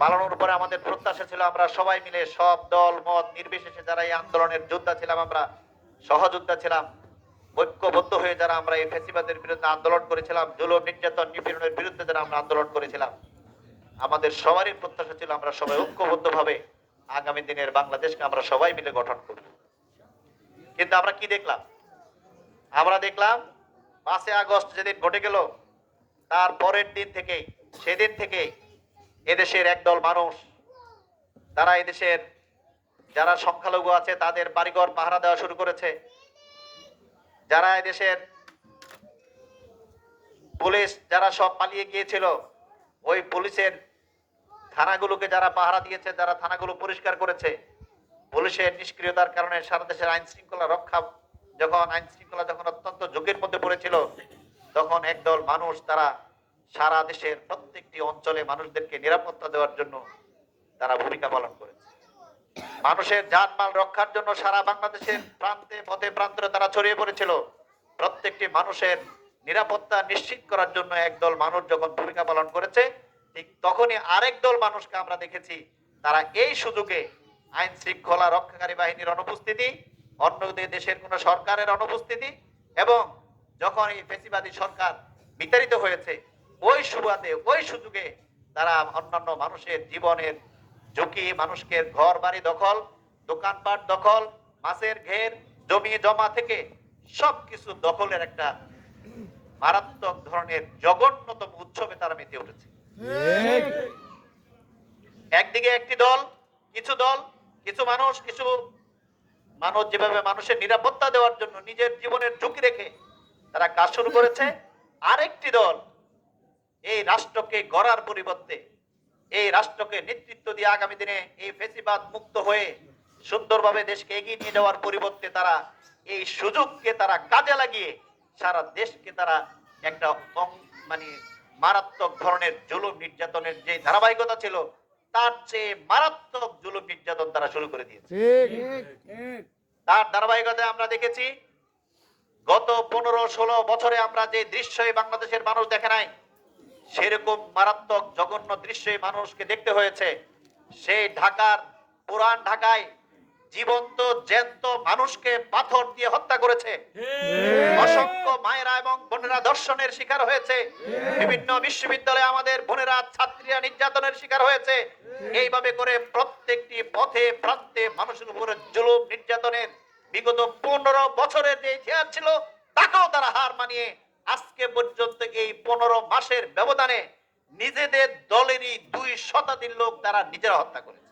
পালানোর পরে আমাদের প্রত্যাশা ছিল আমরা সবাই মিলে সব দল, মত, নির্বিশেষে যারা এই আন্দোলনের যোদ্ধা ছিলাম আমরা, সহযোদ্ধা ছিলাম, ঐক্যবদ্ধ হয়ে যারা আমরা এই ফেসিবাদের বিরুদ্ধে আন্দোলন করেছিলাম জুলুম নির্যাতন নিপীড়নের বিরুদ্ধে যারা আমরা আন্দোলন করেছিলাম, আমাদের সবারই প্রত্যাশা ছিল আমরা সবাই ঐক্যবদ্ধ ভাবে আগামী দিনের বাংলাদেশকে আমরা সবাই মিলে গঠন করব। কিন্তু আমরা কি দেখলাম? আমরা দেখলাম পাঁচই আগস্ট যেদিন ঘটে গেল, তার পরের দিন থেকেই, সেদিন থেকেই এদেশের একদল মানুষ, তারা এদেশের যারা সংখ্যালঘু আছে, তাদের বাড়িঘর পাহারা দেওয়া শুরু করেছে। যারা এদেশের পুলিশ, যারা সব পালিয়ে গিয়েছিল, ওই পুলিশের থানাগুলোকে যারা পাহারা দিয়েছে, যারা থানাগুলো পরিষ্কার করেছে, পুলিশের নিষ্ক্রিয়তার কারণে সারা দেশের আইন শৃঙ্খলা রক্ষা, যখন আইন শৃঙ্খলা যখন অত্যন্ত ঝুঁকির মধ্যে পড়েছিল, তখন একদল মানুষ তারা সারা দেশের প্রত্যেকটি অঞ্চলে মানুষদেরকে নিরাপত্তা দেওয়ার জন্য তারা ভূমিকা পালন করেছে। মানুষের জানমাল রক্ষার জন্য সারা বাংলাদেশের প্রান্তে পথে প্রান্তরে তারা ছড়িয়ে পড়েছিল। প্রত্যেকটি মানুষের নিরাপত্তা নিশ্চিত করার জন্য একদল মানুষ যখন ভূমিকা পালন করেছে, ঠিক তখনই আরেক দল মানুষকে আমরা দেখেছি, তারা এই সুযোগে আইন শৃঙ্খলা রক্ষাকারী বাহিনীর অনুপস্থিতি অন্য দেশের কোন সরকারের অনুপস্থিতি এবং যখন এই ফেসিবাদী সরকার বিতাড়িত হয়েছে ওই সুবাদে ওই সুযোগে তারা অন্যান্য মানুষের জীবনের ঝুঁকি, মানুষকে ঘর, বাড়ি দখল দোকানপাট দখল, মাছের ঘের, জমি জমা থেকে সবকিছু দখলের একটা মারাত্মক ধরনের জঘন্যতম উৎসবে তারা মেতে উঠেছে। একদিকে একটি দল, কিছু দল, কিছু মানুষ কিছু মানুষ যেভাবে মানুষের নিরাপত্তা দেওয়ার জন্য নিজের জীবনের ঝুঁকি রেখে তারা কাজ শুরু করেছে, আরেকটি দল এই রাষ্ট্রকে গড়ার পরিবর্তে এই রাষ্ট্রকে নেতৃত্ব দিয়ে আগামী দিনে এই ফেসিবাদ মুক্ত হয়ে সুন্দরভাবে দেশকে এগিয়ে নিয়ে যাওয়ার পরিবর্তে তারা এই সুযোগকে তারা কাজে লাগিয়ে সারা দেশকে তারা একটা মানে মারাত্মক ধরনের জুলুম নির্যাতনের যে ধারাবাহিকতা ছিল তার চেয়ে মারাত্মক জুলুম নির্যাতন তারা শুরু করে দিয়েছে। তার ধারাবাহিকতায় আমরা দেখেছি গত পনেরো ষোলো বছরে আমরা যে দৃশ্যই বাংলাদেশের মানুষ দেখে নাই সেরকম মারাত্মক জঘন্য দৃশ্যই মানুষকে দেখতে হয়েছে। সেই ঢাকার পুরান ঢাকায় জীবন্ত জ্যান্ত মানুষকে পাথর দিয়ে হত্যা করেছে। অসংখ্য মায়েরা এবং বোনেরা দর্শনের শিকার হয়েছে। বিভিন্ন বিশ্ববিদ্যালয়ে আমাদের বোনেরা ছাত্রীরা নির্যাতনের শিকার হয়েছে। এইভাবে করে প্রত্যেকটি পথে প্রান্তে মানুষের উপরে জুলুম নির্যাতনের বিগত পনেরো বছরের যে ইতিহাস ছিল তাকেও তারা হার মানিয়ে আজকে পর্যন্ত এই পনেরো মাসের ব্যবধানে নিজেদের দলেরই দুই শতাধিক লোক তারা নিজেরা হত্যা করেছে।